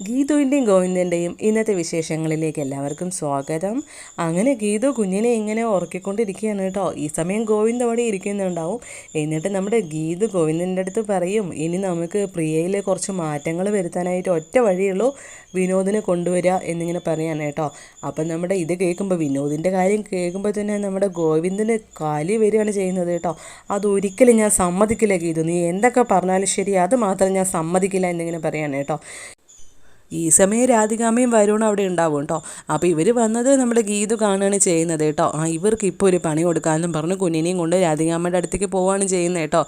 ഗീതുവിന്റെയും ഗോവിന്ദന്റെയും ഇന്നത്തെ വിശേഷങ്ങളിലേക്ക് എല്ലാവർക്കും സ്വാഗതം. അങ്ങനെ ഗീതു കുഞ്ഞിനെ ഇങ്ങനെ ഉറക്കിക്കൊണ്ടിരിക്കുകയാണ് കേട്ടോ. ഈ സമയം ഗോവിന്ദ് അവിടെ ഇരിക്കുന്നുണ്ടാവും. എന്നിട്ട് നമ്മുടെ ഗീതു ഗോവിന്ദന്റെ അടുത്ത് പറയും ഇനി നമുക്ക് പ്രിയയിൽ കുറച്ച് മാറ്റങ്ങൾ വരുത്താനായിട്ട് ഒറ്റ വഴിയുള്ളൂ. വിനോദിനെ കൊണ്ടുവരിക എന്നിങ്ങനെ പറയാണ് കേട്ടോ. അപ്പം നമ്മുടെ ഇത് കേൾക്കുമ്പോൾ വിനോദിന്റെ കാര്യം കേൾക്കുമ്പോൾ തന്നെ നമ്മുടെ ഗോവിന്ദന് കാലി വരികയാണ് ചെയ്യുന്നത് കേട്ടോ. അതൊരിക്കലും ഞാൻ സമ്മതിക്കില്ല ഗീതു. നീ എന്തൊക്കെ പറഞ്ഞാലും ശരി അത് മാത്രം ഞാൻ സമ്മതിക്കില്ല എന്നിങ്ങനെ പറയാണ് കേട്ടോ. ഈ സമയം രാധികാമയും വരുണും അവിടെ ഉണ്ടാവും കേട്ടോ. അപ്പോൾ ഇവർ വന്നത് നമ്മൾ ഗീതു കാണുകയാണ് ചെയ്യുന്നത് കേട്ടോ. ആ ഇവർക്ക് ഇപ്പോൾ ഒരു പണി കൊടുക്കാമെന്നും പറഞ്ഞ് കുഞ്ഞിനെയും കൊണ്ട് രാധികാമ്മയുടെ അടുത്തേക്ക് പോവുകയാണ് ചെയ്യുന്നത് കേട്ടോ.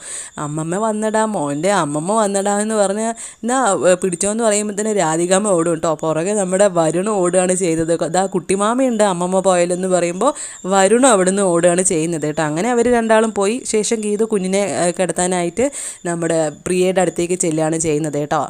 അമ്മമ്മ വന്നടാ മോന്റെ അമ്മമ്മ വന്നടാ എന്ന് പറഞ്ഞ് എന്നാ പിടിച്ചോന്ന് പറയുമ്പോൾ തന്നെ രാധികാമ്മ ഓടും കേട്ടോ. പുറകെ നമ്മുടെ വരുണ ഓടുകയാണ് ചെയ്തത്. അതാ കുട്ടിമാമയുണ്ട് അമ്മമ്മ പോയാലെന്ന് പറയുമ്പോൾ വരുണ അവിടെ നിന്ന് ഓടുകയാണ് ചെയ്യുന്നത് കേട്ടോ. അങ്ങനെ അവർ രണ്ടാളും പോയി. ശേഷം ഗീതു കുഞ്ഞിനെ കിടത്താനായിട്ട് നമ്മുടെ പ്രിയയുടെ അടുത്തേക്ക് ചെല്ലുകയാണ് ചെയ്യുന്നത് കേട്ടോ.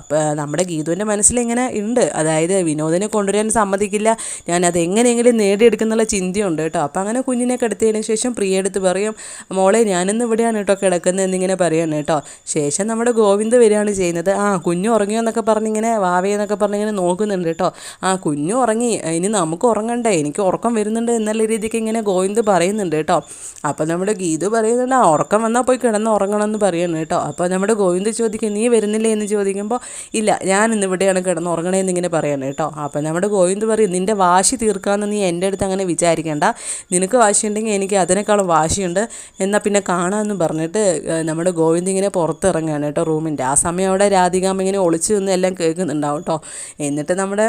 നമ്മുടെ ഗീതുവിന്റെ മനസ്സിൽ ഇങ്ങനെ ഉണ്ട്. അതായത് വിനോദിനെ കൊണ്ടുവരാൻ സമ്മതിക്കില്ല. ഞാൻ അത് എങ്ങനെയെങ്കിലും നേടിയെടുക്കുന്നുള്ള ചിന്തയുണ്ട് കേട്ടോ. അപ്പോൾ അങ്ങനെ കുഞ്ഞിനെ കിടത്തിയതിന് ശേഷം പ്രിയ എടുത്ത് പറയും മോളെ ഞാനിന്ന് ഇവിടെയാണ് കേട്ടോ കിടക്കുന്നത് എന്നിങ്ങനെ പറയാണ് കേട്ടോ. ശേഷം നമ്മുടെ ഗോവിന്ദ് വരികയാണ് ചെയ്യുന്നത്. ആ കുഞ്ഞു ഉറങ്ങിയോ എന്നൊക്കെ പറഞ്ഞിങ്ങനെ വാവയെന്നൊക്കെ പറഞ്ഞിങ്ങനെ നോക്കുന്നുണ്ട് കേട്ടോ. ആ കുഞ്ഞു ഉറങ്ങി. ഇനി നമുക്ക് ഉറങ്ങണ്ടേ? എനിക്ക് ഉറക്കം വരുന്നുണ്ട് എന്നുള്ള രീതിക്ക് ഇങ്ങനെ ഗോവിന്ദ് പറയുന്നുണ്ട് കേട്ടോ. അപ്പോൾ നമ്മുടെ ഗീതു പറയുന്നുണ്ട് ആ ഉറക്കം വന്നാൽ പോയി കിടന്ന് ഉറങ്ങണം എന്ന് പറയുന്നു കേട്ടോ. അപ്പോൾ നമ്മുടെ ഗോവിന്ദ് ചോദിക്കും നീ വരുന്നില്ലേ? എന്ന് ചോദിക്കുമ്പോൾ ഇല്ല ഞാൻ ഇന്ന് ഇവിടെയാണ് കിടന്ന് ഉറങ്ങണേ എന്നിങ്ങനെ പറയണം കേട്ടോ. അപ്പം നമ്മുടെ ഗോവിന്ദ് പറയും നിന്റെ വാശി തീർക്കാമെന്ന് നീ എന്റെ അടുത്ത് അങ്ങനെ വിചാരിക്കേണ്ട. നിനക്ക് വാശിയുണ്ടെങ്കിൽ എനിക്ക് അതിനേക്കാളും വാശിയുണ്ട്. എന്നാൽ പിന്നെ കാണാമെന്ന് പറഞ്ഞിട്ട് നമ്മുടെ ഗോവിന്ദ് ഇങ്ങനെ പുറത്തിറങ്ങുകയാണ് കേട്ടോ റൂമിന്റെ. ആ സമയം അവിടെ രാധികാമ്മ ഇങ്ങനെ ഒളിച്ചു നിന്ന് എല്ലാം കേൾക്കുന്നുണ്ടാവും കേട്ടോ. എന്നിട്ട് നമ്മുടെ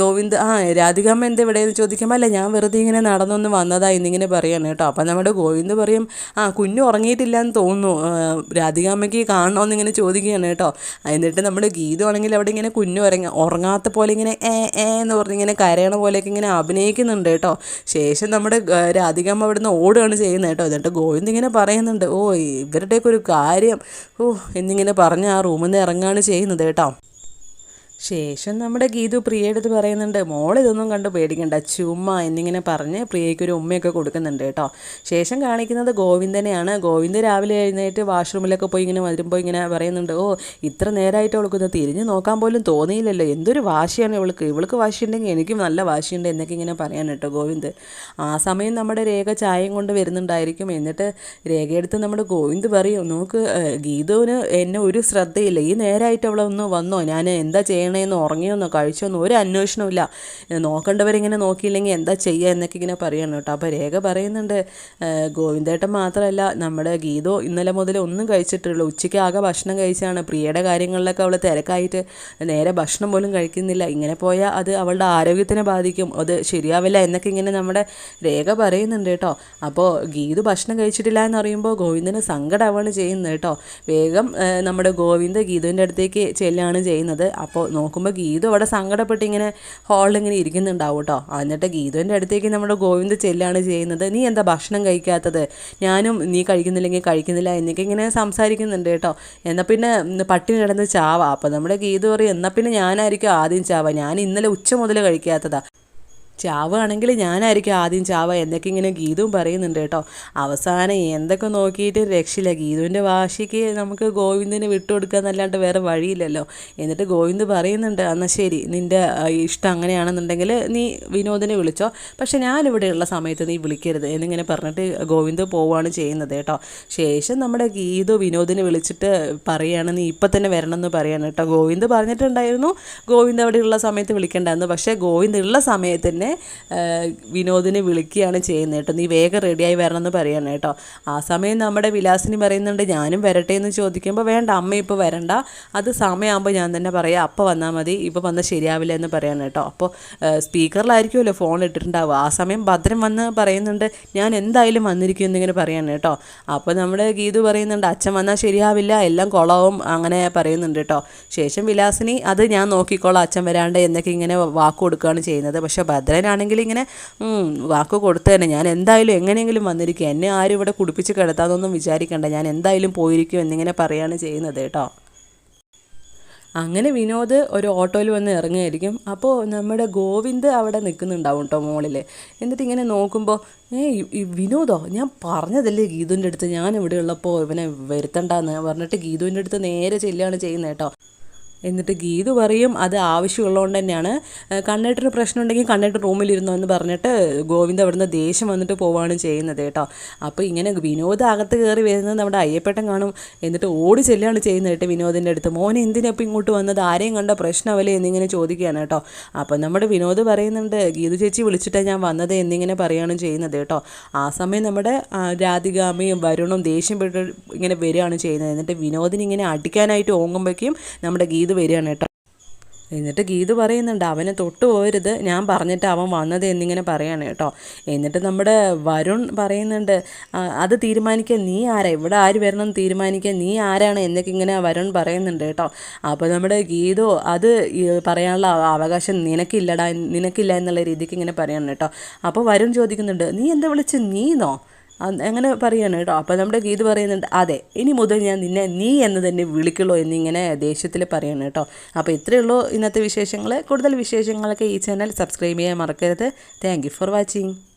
ഗോവിന്ദ് ആ രാധികാമ്മ എന്താ ഇവിടെ ചോദിക്കുമ്പോൾ അല്ല ഞാൻ വെറുതെ ഇങ്ങനെ നടന്നൊന്ന് വന്നതാ എന്നിങ്ങനെ പറയാണ് കേട്ടോ. അപ്പം നമ്മുടെ ഗോവിന്ദ് പറയും ആ കുഞ്ഞു ഉറങ്ങിയിട്ടില്ല എന്ന് തോന്നുന്നു രാധികാമ്മയ്ക്ക് കാണണമെന്ന് ഇങ്ങനെ ചോദിക്കുകയാണ് കേട്ടോ. എന്നിട്ട് നമ്മുടെ ഗീതമാണെങ്കിൽ അവിടെ ഇങ്ങനെ കുഞ്ഞു ഉറങ്ങ ഉറങ്ങാത്ത പോലെ ഇങ്ങനെ ഏ ഏ എന്ന് പറഞ്ഞ് ഇങ്ങനെ കരയണ പോലെയൊക്കെ ഇങ്ങനെ അഭിനയിക്കുന്നുണ്ട് കേട്ടോ. ശേഷം നമ്മുടെ രാധികമ്മ നിന്ന് ഓടുകയാണ് ചെയ്യുന്നത് കേട്ടോ. എന്നിട്ട് ഗോവിന്ദ് ഇങ്ങനെ പറയുന്നുണ്ട് ഓ ഇവരുടെയൊക്കെ ഒരു കാര്യം. ഓ എന്നിങ്ങനെ പറഞ്ഞ് ആ റൂമിൽ നിന്ന് ഇറങ്ങുകയാണ് ചെയ്യുന്നത് കേട്ടോ. ശേഷം നമ്മുടെ ഗീതു പ്രിയയെടുത്ത് പറയുന്നുണ്ട് മോൾ ഇതൊന്നും കണ്ട് പേടിക്കണ്ട ചുമ്മ എന്നിങ്ങനെ പറഞ്ഞ് പ്രിയയ്ക്ക് ഒരു ഉമ്മയൊക്കെ കൊടുക്കുന്നുണ്ട് കേട്ടോ. ശേഷം കാണിക്കുന്നത് ഗോവിന്ദനെയാണ്. ഗോവിന്ദ് രാവിലെ എഴുന്നേറ്റ് വാഷ്റൂമിലൊക്കെ പോയി ഇങ്ങനെ വരുമ്പോൾ ഇങ്ങനെ പറയുന്നുണ്ട് ഓ ഇത്ര നേരമായിട്ട് അവൾക്കൊന്ന് തിരിഞ്ഞ് നോക്കാൻ പോലും തോന്നിയില്ലല്ലോ. എന്തൊരു വാശിയാണ് ഇവൾക്ക്. ഇവൾക്ക് വാശിയുണ്ടെങ്കിൽ എനിക്കും നല്ല വാശിയുണ്ട് എന്നൊക്കെ ഇങ്ങനെ പറയാൻ കേട്ടോ ഗോവിന്ദ്. ആ സമയം നമ്മുടെ രേഖ ചായയും കൊണ്ട് വരുന്നുണ്ടായിരിക്കും. എന്നിട്ട് രേഖയെടുത്ത് നമ്മുടെ ഗോവിന്ദ് പറയും ഏഹ്, ഗീതുവിന് എന്നെ ഒരു ശ്രദ്ധയില്ല. ഈ നേരമായിട്ട് അവളൊന്ന് വന്നോ? ഞാൻ എന്താ ചെയ്യണേന്ന് ഉറങ്ങിയൊന്നോ കഴിച്ചോന്നോ ഒരു ഏഹ്, നോക്കേണ്ടവരിങ്ങനെ നോക്കിയില്ലെങ്കിൽ എന്താ ചെയ്യുക എന്നൊക്കെ ഇങ്ങനെ പറയണം കേട്ടോ. അപ്പോൾ രേഖ പറയുന്നുണ്ട് ഗോവിന്ദേട്ടൻ മാത്രമല്ല നമ്മുടെ ഗീതോ ഇന്നലെ മുതൽ ഒന്നും കഴിച്ചിട്ടുള്ളൂ. ഉച്ചയ്ക്ക് ആകെ ഭക്ഷണം കഴിച്ചാണ്. പ്രിയയുടെ കാര്യങ്ങളിലൊക്കെ അവൾ തിരക്കായിട്ട് നേരെ ഭക്ഷണം പോലും കഴിക്കുന്നില്ല. ഇങ്ങനെ പോയാൽ അത് അവളുടെ ആരോഗ്യത്തിനെ ബാധിക്കും. അത് ശരിയാവില്ല എന്നൊക്കെ ഇങ്ങനെ നമ്മുടെ രേഖ പറയുന്നുണ്ട് കേട്ടോ. അപ്പോൾ ഗീതു ഭക്ഷണം കഴിച്ചിട്ടില്ല എന്ന് പറയുമ്പോൾ ഗോവിന്ദന് സങ്കടമാണ് ചെയ്യുന്നത് കേട്ടോ. വേഗം നമ്മുടെ ഗോവിന്ദ് ഗീതുവിന്റെ അടുത്തേക്ക് ചെല്ലാണ് ചെയ്യുന്നത്. അപ്പോൾ നോക്കുമ്പോൾ ഗീതു അവിടെ സങ്കടപ്പെട്ട് ഇങ്ങനെ ഹാളിൽ ഇങ്ങനെ ഇരിക്കുന്നുണ്ടാവും കേട്ടോ. എന്നിട്ട് ഗീതുവിന്റെ അടുത്തേക്ക് നമ്മുടെ ഗോവിന്ദ് ചെല്ലാണ് ചെയ്യുന്നത്. നീ എന്താ ഭക്ഷണം കഴിക്കാത്തത്? ഞാനും നീ കഴിക്കുന്നില്ലെങ്കിൽ കഴിക്കുന്നില്ല എന്നൊക്കെ ഇങ്ങനെ സംസാരിക്കുന്നുണ്ട് കേട്ടോ. എന്നാൽ പിന്നെ പട്ടിണി കിടന്ന് ചാവാ. അപ്പോൾ നമ്മുടെ ഗീതു പറയും എന്നാൽ പിന്നെ ഞാനായിരിക്കും ആദ്യം ചാവാ. ഞാൻ ഇന്നലെ ഉച്ച മുതൽ കഴിക്കാത്തതാ. ചാവുകയാണെങ്കിൽ ഞാനായിരിക്കും ആദ്യം ചാവ. എന്നൊക്കെ ഇങ്ങനെ ഗീതുവും പറയുന്നുണ്ട് കേട്ടോ. അവസാനം എന്തൊക്കെ നോക്കിയിട്ട് രക്ഷയില്ല. ഗീതുവിന്റെ വാശിക്ക് നമുക്ക് ഗോവിന്ദിനെ വിട്ടുകൊടുക്കുക എന്നല്ലാണ്ട് വേറെ വഴിയില്ലല്ലോ. എന്നിട്ട് ഗോവിന്ദ് പറയുന്നുണ്ട് എന്നാൽ ശരി നിന്റെ ഇഷ്ടം അങ്ങനെയാണെന്നുണ്ടെങ്കിൽ നീ വിനോദിനെ വിളിച്ചോ. പക്ഷേ ഞാനിവിടെയുള്ള സമയത്ത് നീ വിളിക്കരുത്. എന്നിങ്ങനെ പറഞ്ഞിട്ട് ഗോവിന്ദ് പോവുകയാണ് ചെയ്യുന്നത് കേട്ടോ. ശേഷം നമ്മുടെ ഗീതു വിനോദിനെ വിളിച്ചിട്ട് പറയുകയാണ് നീ ഇപ്പം തന്നെ വരണം എന്ന് പറയാണ് കേട്ടോ. ഗോവിന്ദ് പറഞ്ഞിട്ടുണ്ടായിരുന്നു ഗോവിന്ദ് അവിടെയുള്ള സമയത്ത് വിളിക്കേണ്ടായിരുന്നു പക്ഷേ ഗോവിന്ദ് ഉള്ള സമയത്ത് തന്നെ ആ, വിനോദിനെ വിളിക്കുകയാണ് ചെയ്യുന്നത് കേട്ടോ. നീ വേഗം റെഡിയായി വരണം എന്ന് പറയാണ് കേട്ടോ. ആ സമയം നമ്മുടെ വിലാസിനി പറയുന്നുണ്ട് ഞാനും വരട്ടെ എന്ന് ചോദിക്കുമ്പോൾ വേണ്ട അമ്മ ഇപ്പോൾ വരണ്ട. അത് സമയമാകുമ്പോൾ ഞാൻ തന്നെ പറയാം. അപ്പോൾ വന്നാൽ മതി. ഇപ്പോൾ വന്നാൽ ശരിയാവില്ല എന്ന് പറയണം കേട്ടോ. അപ്പോൾ സ്പീക്കറിലായിരിക്കുമല്ലോ ഫോൺ ഇട്ടിട്ടുണ്ടാവുക. ആ സമയം ഭദ്രൻ വന്ന് പറയുന്നുണ്ട് ഞാൻ എന്തായാലും വന്നിരിക്കും എന്നിങ്ങനെ പറയണം കേട്ടോ. അപ്പോൾ നമ്മുടെ ഗീതു പറയുന്നുണ്ട് അച്ഛൻ വന്നാൽ ശരിയാവില്ല എല്ലാം കുളവും അങ്ങനെ പറയുന്നുണ്ട് കേട്ടോ. ശേഷം വിലാസിനി അത് ഞാൻ നോക്കിക്കോളാം അച്ഛൻ വരാണ്ട് എന്നൊക്കെ ഇങ്ങനെ വാക്ക് കൊടുക്കുകയാണ് ചെയ്യുന്നത്. പക്ഷേ ഭദ്രനാണെങ്കിൽ ഇങ്ങനെ "ഉം, വാക്ക് കൊടുത്തു തന്നെ ഞാൻ എന്തായാലും എങ്ങനെയെങ്കിലും വന്നിരിക്കും. എന്നെ ആരും ഇവിടെ കുടിപ്പിച്ച് കിടത്താതൊന്നും വിചാരിക്കണ്ട. ഞാൻ എന്തായാലും പോയിരിക്കും എന്നിങ്ങനെ പറയുകയാണ് ചെയ്യുന്നത് കേട്ടോ. അങ്ങനെ വിനോദ് ഒരു ഓട്ടോയിൽ വന്ന് ഇറങ്ങുമായിരിക്കും. അപ്പോൾ നമ്മുടെ ഗോവിന്ദ് അവിടെ നിൽക്കുന്നുണ്ടാവും കേട്ടോ മോളിൽ എന്നിട്ട് ഇങ്ങനെ നോക്കുമ്പോൾ ഏ വിനോദോ? ഞാൻ പറഞ്ഞതല്ലേ ഗീതുവിന്റെ അടുത്ത്? ഞാൻ ഇവിടെ ഉള്ളപ്പോൾ ഇവനെ വരുത്തണ്ടെന്ന് പറഞ്ഞിട്ട് ഗീതുവിന്റെ അടുത്ത് നേരെ ചെല്ലുകയാണ് ചെയ്യുന്നത് കേട്ടോ. എന്നിട്ട് ഗീതു പറയും അത് ആവശ്യമുള്ളതുകൊണ്ട് തന്നെയാണ്. കണ്ണേട്ടന് പ്രശ്നം ഉണ്ടെങ്കിൽ കണ്ണേട്ടൻ റൂമിലിരുന്നോ എന്ന് പറഞ്ഞിട്ട് ഗോവിന്ദ് അവിടുന്ന് ദേഷ്യം വന്നിട്ട് പോവുകയാണ് ചെയ്യുന്നത് കേട്ടോ. അപ്പോൾ ഇങ്ങനെ വിനോദ് അകത്ത് കയറി വരുന്നത് നമ്മുടെ അയ്യപ്പേട്ടൻ കാണും. എന്നിട്ട് ഓടി ചെല്ലുകയാണ് ചെയ്യുന്നത് കേട്ടോ വിനോദിന്റെ അടുത്ത്. മോനെ എന്തിനാ ഇപ്പോൾ ഇങ്ങോട്ട് വന്നത്? ആരെയും കണ്ട പ്രശ്നമല്ലേ എന്നിങ്ങനെ ചോദിക്കുകയാണ് കേട്ടോ. അപ്പോൾ നമ്മുടെ വിനോദ് പറയുന്നുണ്ട് ഗീതു ചേച്ചി വിളിച്ചിട്ടാണ് ഞാൻ വന്നത് എന്നിങ്ങനെ പറയുകയാണ് ചെയ്യുന്നത് കേട്ടോ. ആ സമയം നമ്മുടെ രാധികാമയും വരുണും ദേഷ്യം പെട്ട് ഇങ്ങനെ വരികയാണ് ചെയ്യുന്നത്. എന്നിട്ട് വിനോദിന് ഇങ്ങനെ അടിക്കാനായിട്ട് ഓങ്ങുമ്പോഴേക്കും നമ്മുടെ ഗീതു വരികയാണ് കേട്ടോ. എന്നിട്ട് ഗീത് പറയുന്നുണ്ട് അവനെ തൊട്ട് പോരുത് ഞാൻ പറഞ്ഞിട്ട് അവൻ വന്നത് എന്നിങ്ങനെ പറയാണ് കേട്ടോ. എന്നിട്ട് നമ്മുടെ വരുൺ പറയുന്നുണ്ട് അത് തീരുമാനിക്കാൻ നീ ആരാ? ഇവിടെ ആര് വരണം തീരുമാനിക്കാൻ നീ ആരാണ്? എന്നൊക്കെ ഇങ്ങനെ വരുൺ പറയുന്നുണ്ട് കേട്ടോ. അപ്പോൾ നമ്മുടെ ഗീതോ അത് പറയാനുള്ള അവ- അവകാശം നിനക്കില്ലടാ നിനക്കില്ല എന്നുള്ള രീതിക്ക് ഇങ്ങനെ പറയാണ് കേട്ടോ. അപ്പോൾ വരുൺ ചോദിക്കുന്നുണ്ട് നീ എന്താ വിളിച്ച് നീന്നോ? അങ്ങനെ പറയാണ് കേട്ടോ. അപ്പോൾ നമ്മുടെ ഗീത് പറയുന്നുണ്ട് അതെ ഇനി മുതൽ ഞാൻ നിന്നെ നീ എന്ന് തന്നെ വിളിക്കുള്ളൂ എന്നിങ്ങനെ ദേഷ്യത്തിൽ പറയാണ് കേട്ടോ. അപ്പോൾ ഇത്രയേ ഉള്ളൂ ഇന്നത്തെ വിശേഷങ്ങൾ കൂടുതൽ വിശേഷങ്ങളൊക്കെ ഈ ചാനൽ സബ്സ്ക്രൈബ് ചെയ്യാൻ മറക്കരുത്. Thank for watching